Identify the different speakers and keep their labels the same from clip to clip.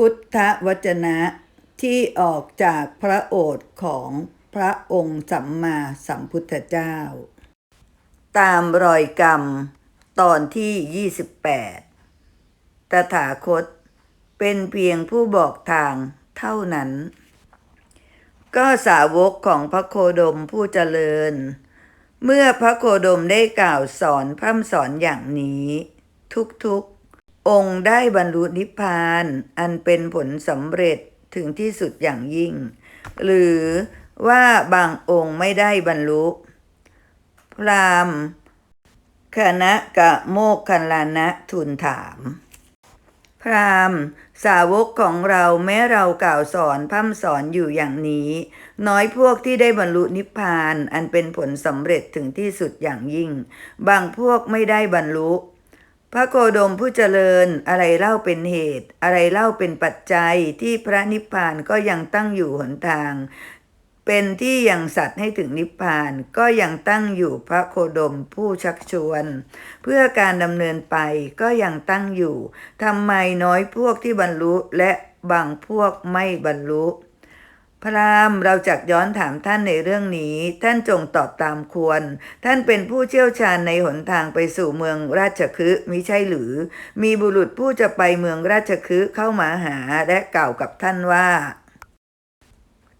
Speaker 1: พุทธวจนะที่ออกจากพระโอษฐ์ของพระองค์สัมมาสัมพุทธเจ้า ตามรอยกรรมตอนที่ 28 ตถาคตเป็นเพียงผู้บอกทางเท่านั้น ก็สาวกของพระโคดมผู้เจริญ เมื่อพระโคดมได้กล่าวสอนพร่ำสอนอย่างนี้ ทุกๆ องค์ได้บรรลุนิพพาน อันเป็นผลสำเร็จถึงที่สุดอย่างยิ่ง หรือว่าบางองค์ไม่ได้บรรลุ พรามคณะกะโมกคันลานะทูลถาม พรามสาวกของเราแม้เรากล่าวสอนพร่ำสอนอยู่อย่างนี้ น้อยพวกที่ได้บรรลุนิพพาน อันเป็นผลสำเร็จถึงที่สุดอย่างยิ่ง บางพวกไม่ได้บรรลุ พระโคดมผู้เจริญอะไรเล่าเป็นเหตุ อะไรเล่าเป็นปัจจัยที่พระนิพพานก็ยังตั้งอยู่หนทาง เป็นที่ยังสัตว์ให้ถึงนิพพานก็ยังตั้งอยู่พระโคดมผู้ชักชวน เพื่อการดำเนินไปก็ยังตั้งอยู่ทำไมน้อยพวกที่บรรลุและบางพวกไม่บรรลุ พรามเราจักย้อนถามท่านในเรื่องนี้ ท่านจงตอบตามควร ท่านเป็นผู้เชี่ยวชาญในหนทางไปสู่เมืองราชคฤห์มิใช่หรือ มีบุรุษผู้จะไปเมืองราชคฤห์เข้ามาหาและกล่าวกับท่านว่า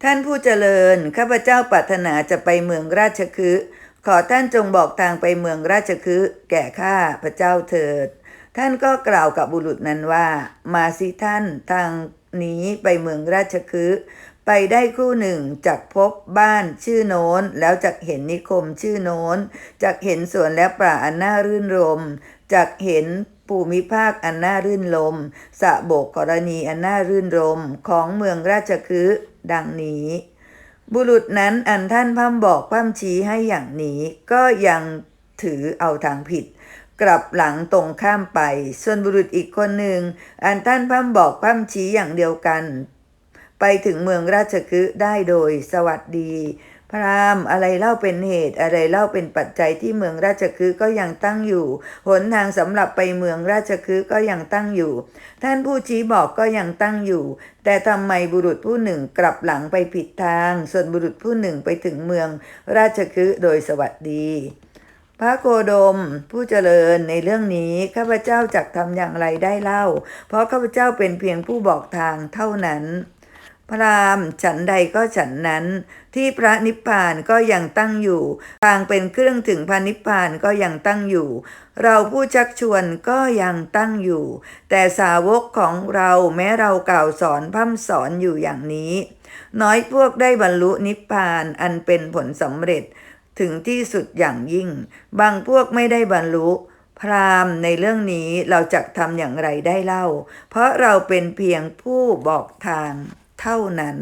Speaker 1: ท่านผู้เจริญ ข้าพเจ้าปรารถนาจะไปเมืองราชคฤห์ขอท่านจงบอกทางไปเมืองราชคฤห์แก่ข้าพระเจ้าเถิด ท่านก็กล่าวกับบุรุษนั้นว่า มาสิท่านทางนี้ไปเมืองราชคฤห์ ไปได้ครู่หนึ่งจักพบบ้านชื่อโน้น แล้วจักเห็นนิคมชื่อโน้นจักเห็นสวนและป่าอันน่ารื่นรมจักเห็นภูมิภาคอันน่ารื่นลมสะโบกกรณีอันน่ารื่นรมของเมืองราชคฤห์ดังนี้ บุรุษนั้นอันท่านพ่ำบอกพ่ำชี้ให้อย่างนี้ก็ยังถือเอาทางผิด กลับหลังตรงข้ามไป ส่วนบุรุษอีกคนหนึ่งอันท่านพ่ำบอกพ่ำชี้อย่างเดียวกัน ไปถึงเมืองราชคฤห์ได้โดยสวัสดีพรามอะไรเล่าเป็นเหตุอะไรเล่าเป็นปัจจัยที่เมืองราชคฤห์ก็ยังตั้งอยู่ หนทางสำหรับไปเมืองราชคฤห์ก็ยังตั้งอยู่ ท่านผู้ชี้บอกก็ยังตั้งอยู่ แต่ทำไมบุรุษผู้หนึ่งกลับหลังไปผิดทาง ส่วนบุรุษผู้หนึ่งไปถึงเมืองราชคฤห์โดยสวัสดีพระโคดมผู้เจริญในเรื่องนี้ข้าพเจ้าจักทำอย่างไรได้เล่า เพราะข้าพเจ้าเป็นเพียงผู้บอกทางเท่านั้น พรามฉันใดก็ฉันนั้น ที่พระนิพพานก็ยังตั้งอยู่ ทางเป็นเครื่องถึงพระนิพพานก็ยังตั้งอยู่ เราผู้ชักชวนก็ยังตั้งอยู่ แต่สาวกของเราแม้เรากล่าวสอนพร่ำสอนอยู่อย่างนี้ น้อยพวกได้บรรลุนิพพานอันเป็นผลสำเร็จถึงที่สุดอย่างยิ่ง บางพวกไม่ได้บรรลุ พรามในเรื่องนี้เราจะทำอย่างไรได้เล่า เพราะเราเป็นเพียงผู้บอกทาง เท่านั้น